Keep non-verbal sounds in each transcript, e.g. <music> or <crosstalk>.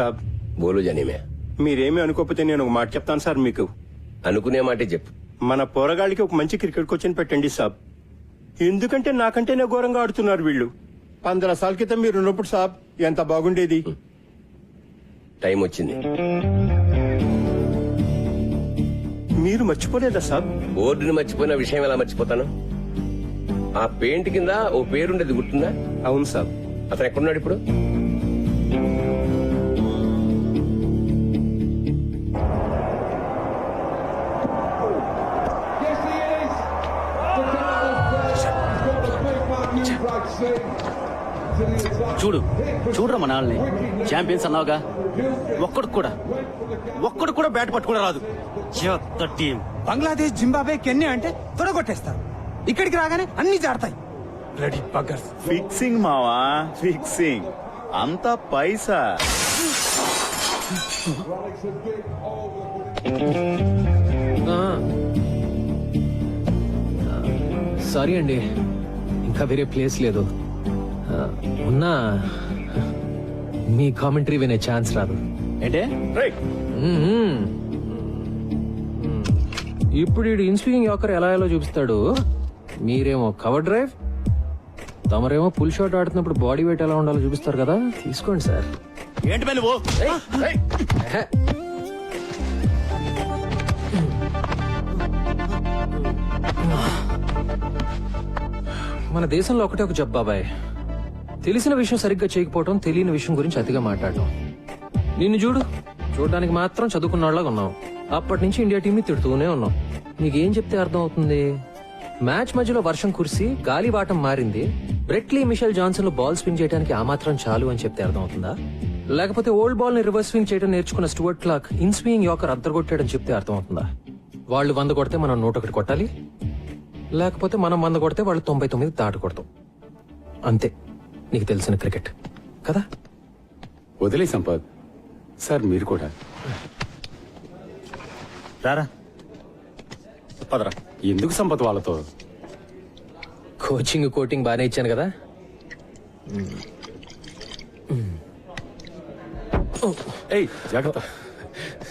సాబ్. బోలు జనీమే. మీరేమీ అనుకోకపోతే నేను ఒక మాట చెప్తాను సార్ మీకు. అనుకునే మాటే చెప్పు. మన పోరగాళ్ళకి ఒక మంచి క్రికెట్ కోచ్ని పెట్టండి సాబ్. ఎందుకంటే నాకంటేనే ఘోరంగా ఆడుతున్నారు వీళ్ళు. పంద్ర సార్ల క్రితం మీరు ఉన్నప్పుడు సాబ్ ఎంత బాగుండేది? టైం వచ్చింది. మీరు మర్చిపోలేదా సాబ్? బోర్డుని మర్చిపోయిన విషయం ఎలా మర్చిపోతాను? ఆ పెయింట్ కింద ఓ పేరుండేది గుర్తుందా? అవును సాబ్. అతను ఎక్కడున్నాడు ఇప్పుడు? చూడు చూడరా మన వాళ్ళని ఛాంపియన్స్ అన్నావుగా? ఒక్కడు కూడా ఒక్కడు కూడా బ్యాట్ పట్టుకోవడం రాదు. చెత్త టీం బంగ్లాదేశ్ జింబాబే కెన్యా అంటే తొడగొట్టేస్తారు. ఇక్కడికి రాగానే అన్ని జాడతాయి బ్లడీ బగ్గర్స్ ఫిక్సింగ్ మావా? ఫిక్సింగ్ అంతా పైసా? సారీ అండి. ఇంకా వేరే ప్లేస్ లేదు. ఉన్నా మీ కామెంటరీ వినే ఛాన్స్ రాదు. ఏంటే. ఇప్పుడు ఈ ఇన్స్వింగ్ యాకర్ ఎలా ఎలా చూపిస్తాడు? మీరేమో కవర్ డ్రైవ్ తమరేమో పుల్ షాట్ ఆడుతున్నప్పుడు బాడీ వెయిట్ ఎలా ఉండాలో చూపిస్తారు కదా? తీసుకోండి సార్. ఏంటి పని నువ్వు? మన దేశంలో ఒకటే ఒక జబ్ బాబాయ్. తెలిసిన విషయం సరిగ్గా చేయకపోవటం తెలియని విషయం గురించి అతిగా మాట్లాడటం. నిన్ను చూడు చూడడానికి మాత్రం చదువుకున్న వాళ్ళగా ఉన్నావు. అప్పటి నుంచి ఇండియా టీంని తిడుతూనే ఉన్నావు. నీకేం చెప్తే అర్థం అవుతుంది మ్యాచ్ మధ్యలో వర్షం కురిసి గాలివాటం మారింది. బ్రెట్లీ మిషెల్ జాన్సన్లో బాల్ స్వింగ్ చేయడానికి ఆ మాత్రం చాలు అని చెప్తే అర్థం అవుతుందా లేకపోతే ఓల్డ్ బాల్ని రివర్స్ స్వింగ్ చేయడం నేర్చుకున్న Stuart Clark in swing yorker అద్దరగొట్టాడని చెప్తే అర్థం అవుతుందా వాళ్ళు వంద కొడితే మనం నూట ఒకటి కొట్టాలి. లేకపోతే మనం వంద కొడితే వాళ్ళు తొంభై తొమ్మిది దాటకూడదు. కొడతాం అంతే. నీకు తెలిసిన క్రికెట్. కదా? వదిలే సంపత్. సార్ మీరు కూడా. రారా. పదరా. ఎందుకు సంపత్ వాళ్ళతో? కోచింగ్ కోటింగ్ బాగానే ఇచ్చాను కదా? ఏయ్ జాగ్రత్త.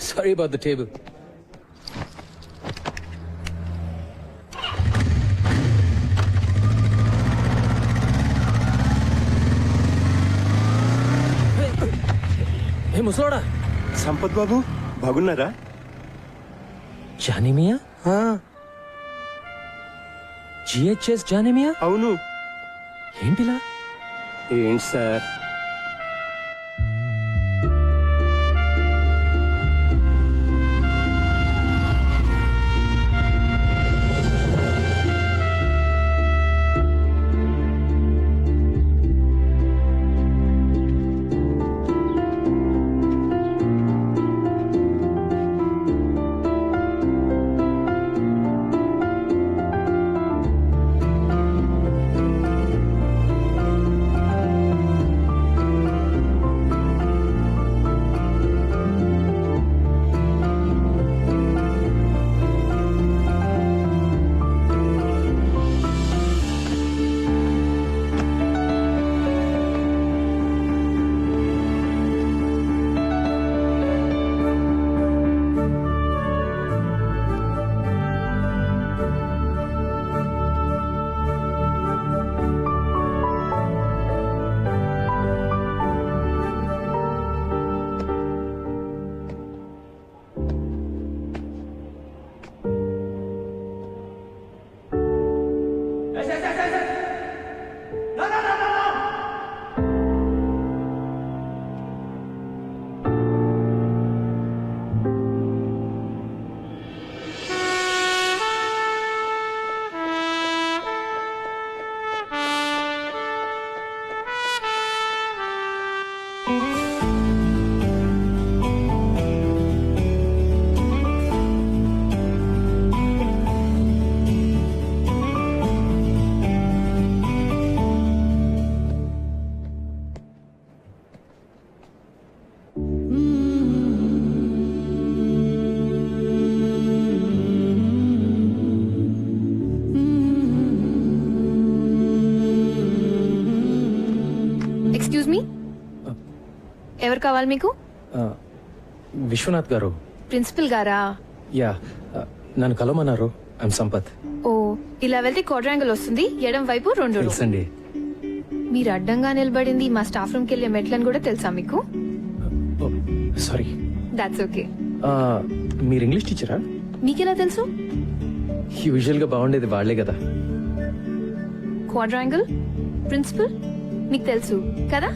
సారీ అబౌట్ ద టేబుల్ ఏ ముసలోడా. సంపత్ బాబు బాగున్నారా? జానిమియా? ఆ, జిహెచ్ఎస్ జానిమియా? అవును. ఏంటిలా? ఏంటి సార్? ఎక్స్క్యూజ్ మీ ఎవరు కావాలి మీకు? విశ్వనాథ్ గారు. ప్రిన్సిపల్ గారా? యా నన్ను కలవమన్నారు. ఐమ్ సంపత్. ఓ ఇలా వెళ్తే క్వాడ్రాంగిల్ వస్తుంది ఎడం వైపు రెండు. తెలుసండి. మీరు అడ్డంగా నిలబడింది మా స్టాఫ్ రూమ్కి వెళ్ళే మెట్లని కూడా తెలుసా మీకు? సారీ. దాట్స్ ఓకే మీరు ఇంగ్లీష్ టీచరా? మీకెలా తెలుసు? యూజువల్గా బాగుండేది వాళ్ళే కదా. క్వాడ్రాంగిల్? ప్రిన్సిపల్? మీకు తెలుసు కదా?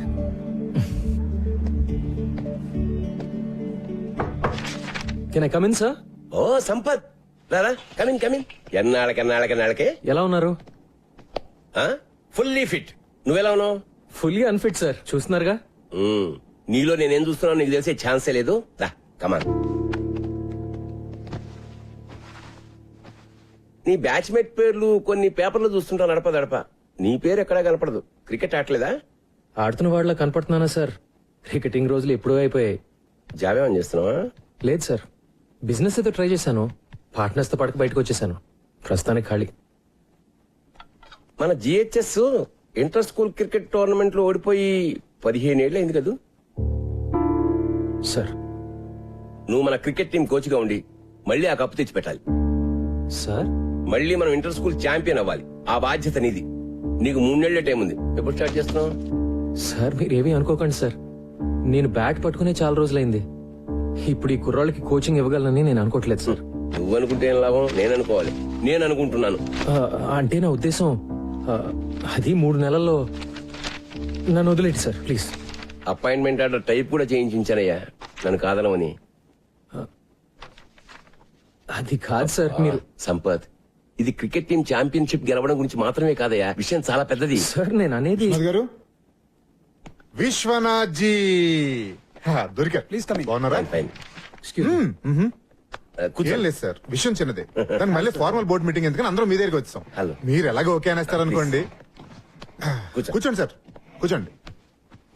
Can I come in sir ఓ సంపత్. రారా కమిన్ కమిన్ ఎన్నాళ్ళకి ఎన్నాళ్ళకి ఎన్నాళ్ళకి? ఎలా ఉన్నారు? ఫుల్లీ ఫిట్ నువ్వెలా ఉన్నావు? ఫుల్లీ అన్ఫిట్ సార్ చూస్తున్నారుగా. నీలో నేనేం చూస్తున్నావు నీకు తెలిసే ఛాన్సే లేదు. రా కమాన్ నీ బ్యాచ్మేట్ పేర్లు కొన్ని పేపర్లు చూస్తుంటా నడప దడప నీ పేరు ఎక్కడా కనపడదు. క్రికెట్ ఆడలేదా ఆడుతున్న వాళ్ళ కనపడుతున్నానా సార్ క్రికెటింగ్ రోజులు ఎప్పుడూ అయిపోయాయి. జాబేమని చేస్తున్నావా? లేదు సార్ బిజినెస్ ఏదో ట్రై చేశాను. పార్ట్నర్స్తో పడక బయటకు వచ్చేసాను ప్రస్తుతానికి ఖాళీ. మన జిహెచ్ఎస్ ఇంటర్ స్కూల్ క్రికెట్ టోర్నమెంట్లో ఓడిపోయి పదిహేను ఏళ్ళు అయింది కదూ? సార్. నువ్వు మన క్రికెట్ టీం కోచ్గా ఉండి మళ్ళీ ఆ కప్పు తెచ్చి పెట్టాలి సార్? మళ్ళీ మనం ఇంటర్ స్కూల్ ఛాంపియన్ అవ్వాలి. ఆ బాధ్యత నీది. నీకు మూడేళ్ళ టైం ఉంది. ఎప్పుడు స్టార్ట్ చేస్తున్నావు? సార్ మీరేమీ అనుకోకండి సార్. నేను బ్యాట్ పట్టుకునే చాలా రోజులైంది. ఇప్పుడు ఈ కుర్రాళ్ళకి కోచింగ్ ఇవ్వగలనని నేను అనుకోవట్లేదు సార్. నువ్వు అనుకుంటే ఏం లాభం? నేను అనుకోవాలి నేను అనుకుంటున్నాను ఆ, అంటే నా ఉద్దేశం ఆ, అది మూడు నెలల్లో నన్ను వదిలేండి sir please. Appointment order type కూడా చేయించానయ్యా నన్ను కాదనమని. అది కాదు సార్ మీరు సంపత్ ఇది క్రికెట్ టీం ఛాంపియన్షిప్ గెలవడం గురించి మాత్రమే కాదయ్యా. విషయం చాలా పెద్దది. సార్ నేను అనేది విశ్వనాథ్ గారు విశ్వనాథ్ జీ హా, దొరికారు Please come in. బాగున్నారా? ఫైన్ కూర్చో. ఏం లేదు సార్ విషయం చిన్నదే. దాని మళ్ళీ ఫార్మల్ బోర్డు మీటింగ్ ఎందుకని అందరం మీ దగ్గరికి వచ్చాం. హలో. మీరు ఎలాగో ఓకే అనేస్తారు అనుకోండి కూర్చో. కూర్చోండి సార్ కూర్చోండి.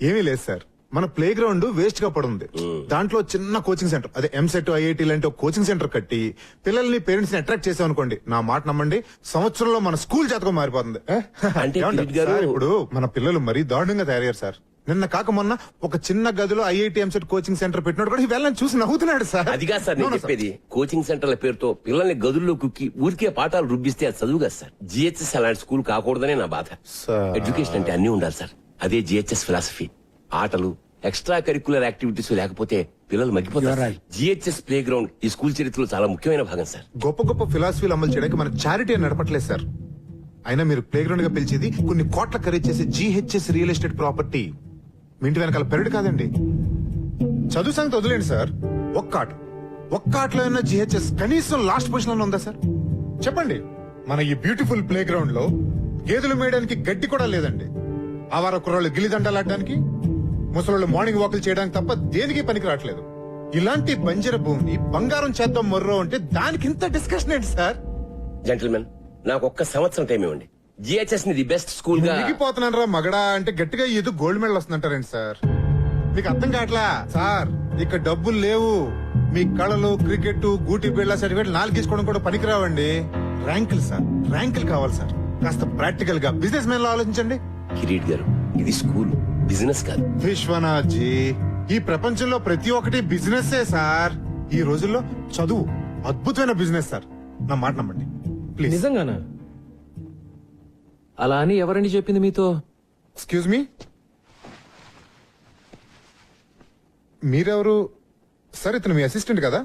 ఏమీ లేదు సార్ మన ప్లే గ్రౌండ్ వేస్ట్గా పడుంది. దాంట్లో చిన్న కోచింగ్ సెంటర్ అదే ఎంసెట్ ఐఐటి లాంటి ఒక కోచింగ్ సెంటర్ కట్టి పిల్లల్ని పేరెంట్స్ని అట్రాక్ట్ చేసాం అనుకోండి నా మాట నమ్మండి సంవత్సరంలో మన స్కూల్ జాతకం మారిపోతుంది. ఏ? అంటే ఏమంటారు? కిరీట్ గారు- సార్, ఇప్పుడు మన పిల్లలు మరీ దారుణంగా తయారయ్యారు సార్. నిన్న కాక మొన్న ఒక చిన్న గదిలో ఐఐటి ఎంసెట్ కోచింగ్ సెంటర్ పెట్టినట్టు కూడా వెళ్ళని చూసి నవ్వుతున్నాడు సార్. అదిగా సార్ నేను. చెప్పేది. కోచింగ్ సెంటర్ల పేరుతో పిల్లల్ని గదుల్లో కుక్కి ఊరికే పాఠాలు రుబ్బిస్తే అది చదువు కదా సార్. జిహెచ్ఎస్ అలాంటి స్కూల్ కాకూడదనే నా బాధ. ఎడ్యుకేషన్ అంటే అన్ని ఉండాలి సార్. అదే జిహెచ్ఎస్ ఫిలాసఫీ ఆటలు ఎక్స్ట్రా కరికులర్ యాక్టివిటీస్ లేకపోతే పిల్లలు మగ్గిపోతారు జిహెచ్ఎస్ ప్లే గ్రౌండ్ ఈ స్కూల్ చరిత్రలో చాలా ముఖ్యమైన భాగం సార్. గొప్ప గొప్ప ఫిలాసఫీలు అమలు చేయడానికి మన చారిటీ నడపట్లేదు సార్. అయినా మీరు ప్లే గ్రౌండ్గా పిలిచేది కొన్ని కోట్ల ఖరీదు చేసే జీహెచ్ఎస్ రియల్ ఎస్టేట్ ప్రాపర్టీ మీ ఇంటి వెనకాల పెరడు కాదండి. చదువు సంగతి వదిలేండి సార్. ఒక్క ఆట ఒక్క ఆటలో ఉన్న జిహెచ్ఎస్ కనీసం లాస్ట్ పొజిషన్లో ఉందా సార్? చెప్పండి. మన ఈ బ్యూటిఫుల్ ప్లే గ్రౌండ్లో గేదెలు మేయడానికి గడ్డి కూడా లేదండి. ఆవార కుర్రాళ్ళు గిల్లిదండలాడడానికి ముసలోళ్ళు మార్నింగ్ వాకులు చేయడానికి తప్ప దేనికి పనికి రావట్లేదు. ఇలాంటి బంజర భూమిని బంగారం చేద్దాం మొర్రో అంటే దానికి ఇంత డిస్కషన్ ఏంటి సార్? జెంటిల్మెన్ నాకు ఒక్క సంవత్సరం టైం ఇవ్వండి. జిహెచ్ఎస్ని ది బెస్ట్ స్కూల్గా మునిగిపోతున్నాను రా మగడా అంటే గట్టిగా ఏదో గోల్డ్ మెడల్ వస్తుందంటారండి సార్? మీకు అర్థం కావట్లా? సార్ ఇక్కడ డబ్బులు లేవు. మీ కళలు క్రికెట్ గూటి బిళ్ళ సర్టిఫికేట్ నాలుగు తీసుకోవడం కూడా పనికిరావండి. ర్యాంకులు సార్ ర్యాంకులు కావాలి సార్. కాస్త ప్రాక్టికల్గా. బిజినెస్ మ్యాన్లో ఆలోచించండి. కిరీట్ గారు ఇది స్కూల్ బిజినెస్ కాదు. విశ్వనాథ్ జీ ఈ ప్రపంచంలో ప్రతి ఒక్కటి బిజినెస్ సార్. ఈ రోజుల్లో చదువు అద్భుతమైన బిజినెస్ సార్. నా మాట నమ్మండి. ప్లీజ్ నిజంగానా? అలా అని ఎవరండి చెప్పింది మీతో? ఎక్స్క్యూజ్ మీ మీరెవరు? సార్ ఇతను మీ అసిస్టెంట్ కదా?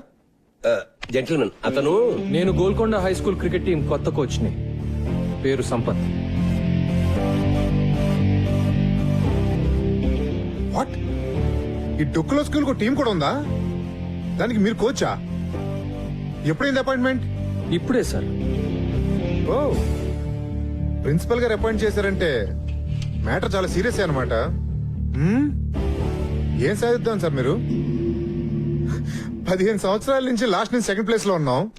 జెంటిల్మెన్ అతను నేను Golconda high school cricket team కొత్త కోచ్ని. పేరు సంపత్. వాట్ ఈ డొక్కులో స్కూల్కు టీం కూడా ఉందా? దానికి మీరు కోచా? ఎప్పుడైంది అపాయింట్మెంట్ ఇప్పుడే సార్. ఓ ప్రిన్సిపల్ గారు అపాయింట్ చేశారంటే మ్యాటర్ చాలా సీరియస్ అనమాట ఏం సాధిద్దాం సార్ మీరు? పదిహేను సంవత్సరాల నుంచి లాస్ట్ నుంచి సెకండ్ ప్లేస్లో ఉన్నాం.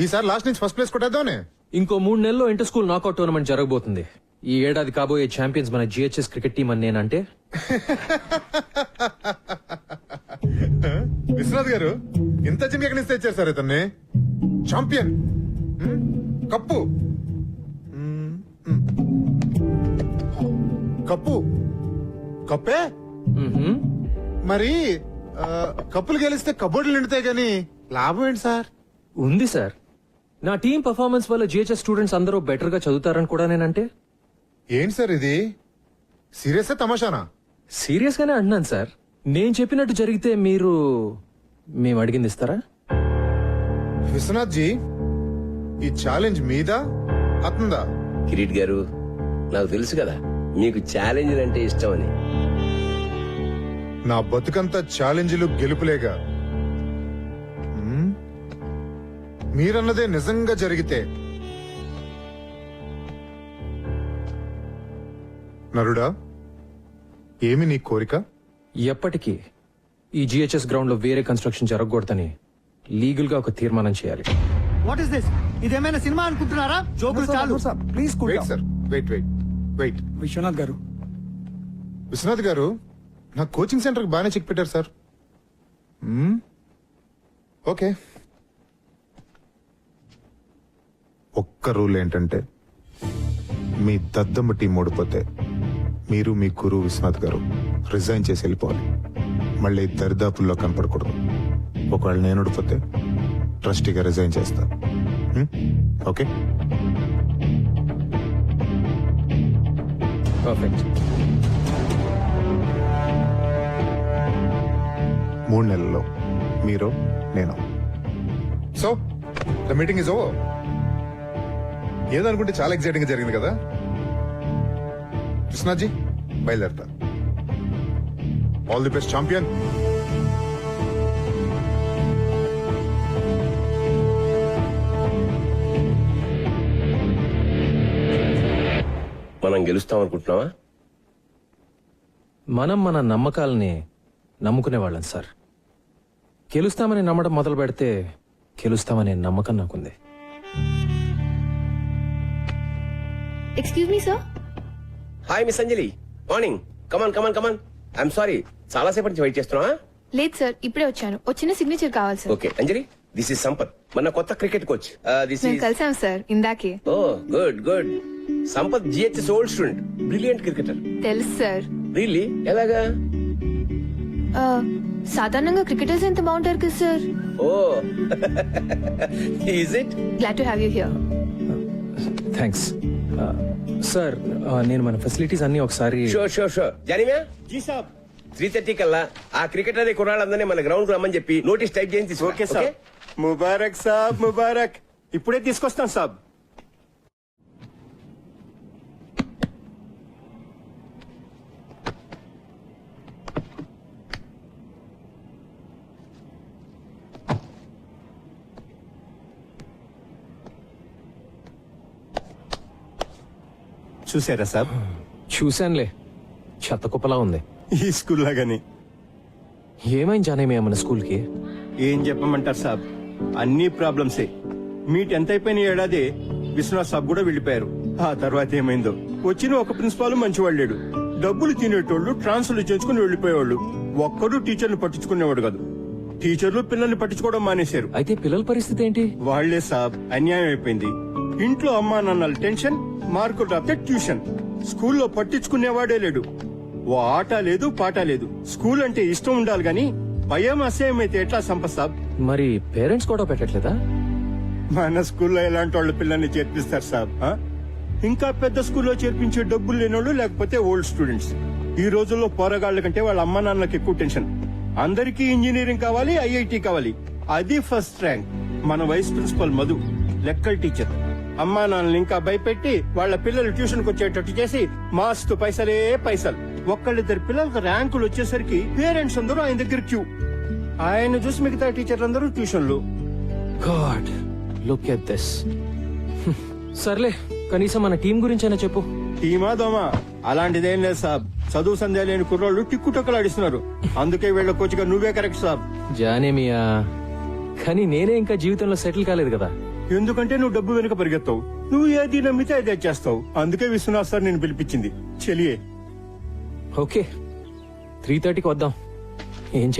ఈసారి లాస్ట్ నుంచి ఫస్ట్ ప్లేస్ కొట్టేద్దామనే. ఇంకో మూడు నెలల్లో ఇంటర్ స్కూల్ నాకౌట్ టోర్నమెంట్ జరగబోతుంది. ఈ ఏడాది కాబోయే ఛాంపియన్స్ మన జిహెచ్ఎస్ క్రికెట్ టీం అని నేనంటే? <laughs> విశ్వనాథ్ గారు ఇంత చిన్న ఎక్కడి నుంచి తెచ్చారు సార్ ఇతన్ని? Champion hmm? కప్పు. కప్పు. కప్పే. మరి కప్పులు గెలిస్తే కబోర్డులు నిండుతాయి గానీ లాభం ఏంటి సార్? ఉంది సార్. నా టీం పర్ఫార్మెన్స్ వల్ల జిహెచ్ఎస్ స్టూడెంట్స్ అందరూ బెటర్గా చదువుతారని కూడా నేనంటే. ఏంటి సార్ ఇది? సీరియస్ తమాషానా? సీరియస్ గానే అంటున్నాను సార్. నేను చెప్పినట్టు జరిగితే మీరు మేము అడిగింది ఇస్తారా? విశ్వనాథ్ జీ ఈ ఛాలెంజ్ మీదా అతందా? కిరీట్ గారు నాకు తెలుసు కదా. మీకు ఛాలెంజ్ అంటే ఇష్టం అని నా బతుకంతా ఛాలెంజ్లు గెలుపులేగా? మీరన్నదే నిజంగా జరిగితే. నరుడా ఏమి నీ కోరిక? ఎప్పటికీ ఈ జిహెచ్ఎస్ గ్రౌండ్లో వేరే కన్స్ట్రక్షన్ జరగకూడదని లీగల్గా ఒక తీర్మానం చేయాలి. వాట్ ఇస్ దిస్ ఇదేమైనా సినిమా అనుకుంటున్నారా? జోకులు చాలు. Please wait sir wait wait wait Vishwanath garu. Vishwanath garu నా కోచింగ్ సెంటర్ బాగానే చెక్ పెట్టారు సార్? ఓకే ఒక్క రూల్ ఏంటంటే మీ దద్దమ్మ టీం ఓడిపోతే మీరు మీ గురువు విశ్వనాథ్ గారు రిజైన్ చేసి వెళ్ళిపోవాలి. మళ్ళీ దరిదాపుల్లో కనపడకూడదు. ఒకవేళ నేను ఓడిపోతే ట్రస్టీగా రిజైన్ చేస్తా? ఓకే పర్ఫెక్ట్ మూడు నెలల్లో. మీరు నేను. So the meeting is over ఏదనుకుంటే చాలా ఎక్సైటింగ్గా జరిగింది కదా? కృష్ణాజీ బయలుదేరతా. ఆల్ ది బెస్ట్ ఛాంపియన్ మనం గెలుస్తాం అనుకుంటున్నావా? మనం మన నమ్మకాలని నమ్ముకునే వాళ్ళం సార్. గెలుస్తామని నమ్మడం మొదలు పెడితే గెలుస్తామనే నమ్మకం నాకుంది. Excuse me sir hi miss Anjali morning come on come on come on I'm sorry చాలా సేపటి నుంచి వెయిట్ చేస్తున్నావా? లేదు సార్ ఇప్పుడే వచ్చాను. వచ్చిన సిగ్నేచర్ కావాలి sir okay Anjali this is Sampath మన కొత్త క్రికెట్ కోచ్ దిస్ ఇస్ కలిసాం సార్ ఇందాకే. ఓ good good Sampath GHS old student. Brilliant cricketer తెలుసు సార్. రియల్లీ ఎలాగా? ఆ, సాధారణంగా క్రికెటర్స్ ఎంత బాగుంటారు కదా sir? Oh. Is it glad to have you here thanks sir నేను మన ఫెసిలిటీస్ అన్ని ఒకసారి షూర్ షూర్ షూర్ జానివా జీ సాబ్. త్రీ థర్టీ కల్లా ఆ క్రికెటర్ కుర్రాళ్ళందరినీ మన గ్రౌండ్కు రమ్మని చెప్పి నోటీస్ టైప్ చేసి. ఓకే సాబ్. ముబారక్ సాబ్ ముబారక్. ఇప్పుడే తీసుకొస్తాం సాబ్. చూసారా సాబ్? చూశానులే. చెత్త కుప్పలా ఉంది. ఈ స్కూల్ లాగానే. ఏమైంది జానేమయ్య మన స్కూల్కి ఏం చెప్పమంటారు సాబ్? అన్ని ప్రాబ్లమ్సే. మీ టెన్త్ అయిపోయిన ఏడాది విశ్వనాథ్ సాబ్ కూడా వెళ్ళిపోయారు. ఆ తర్వాత ఏమైందో? వచ్చిన ఒక ప్రిన్సిపాల్ మంచివాడు లేడు. డబ్బులు తినేటోళ్ళు ట్రాన్స్ఫర్లు చేయించుకుని వెళ్ళిపోయేవాళ్ళు. ఒక్కడు టీచర్లు పట్టించుకునేవాడు కాదు. టీచర్లు పిల్లల్ని పట్టించుకోవడం మానేశారు. అయితే పిల్లల పరిస్థితి ఏంటి? వాళ్ళే సాబ్ అన్యాయం అయిపోయింది. ఇంట్లో అమ్మా నాన్నల టెన్షన్ మార్కులు రాస్తే ట్యూషన్. స్కూల్లో పట్టించుకునేవాడే లేడు. ఓ ఆట లేదు పాట లేదు. స్కూల్ అంటే ఇష్టం ఉండాలి గాని భయం అసహ్యం అయితే ఎట్లా సంప సాబ్? మరి పేరెంట్స్ కూడా పెట్టట్లేదా? మన స్కూల్లో ఎలాంటి వాళ్ళు పిల్లల్ని చేర్పిస్తారు సాబ్ ఆ? ఇంకా పెద్ద స్కూల్లో చేర్పించే డబ్బులు లేనోళ్ళు లేకపోతే ఓల్డ్ స్టూడెంట్స్. ఈ రోజుల్లో పోరగాళ్ళ కంటే వాళ్ళ అమ్మ నాన్నలకు ఎక్కువ టెన్షన్. అందరికీ ఇంజనీరింగ్ కావాలి ఐఐటి కావాలి. అది ఫస్ట్ ర్యాంక్. మన వైస్ ప్రిన్సిపల్ మధు లెక్కల టీచర్. అమ్మా నాన్నని ఇంకా భయపెట్టి వాళ్ళ పిల్లలు ట్యూషన్కు వచ్చేటట్టు చేసి మాస్తు పైసలే పైసలు. ఒక్కళ్ళిద్దరు పిల్లలకు ర్యాంకులు వచ్చేసరికి పేరెంట్స్ అందరూ ఆయన దగ్గర క్యూ. ఆయన చూసి మిగతా టీచర్లందరూ ట్యూషన్లు. God look at this. <laughs> సర్లే కనీసం మన టీం గురించైనా చెప్పు. టీమా దోమా? అలాంటిదేం లేదు సాబ్. చదువు సంధ్య లేని కుర్రోళ్ళు టిక్కుటొక్కలాడిస్తున్నారు. అందుకే వీళ్ళ కోచ్గా నువ్వే కరెక్ట్ సాబ్. జానేమియా. కానీ నేనే ఇంకా జీవితంలో సెటిల్ కాలేదు కదా. ఎందుకంటే నువ్వు డబ్బు వెనుక పరిగెత్తావు. నువ్వు ఏది నమ్మితే అదే చేస్తావు. అందుకే విశ్వనాథ్ సార్ నేను పిలిపించింది. చెలియే. ఓకే. త్రీ థర్టీకి వద్దాం. ఏం చేయాలి?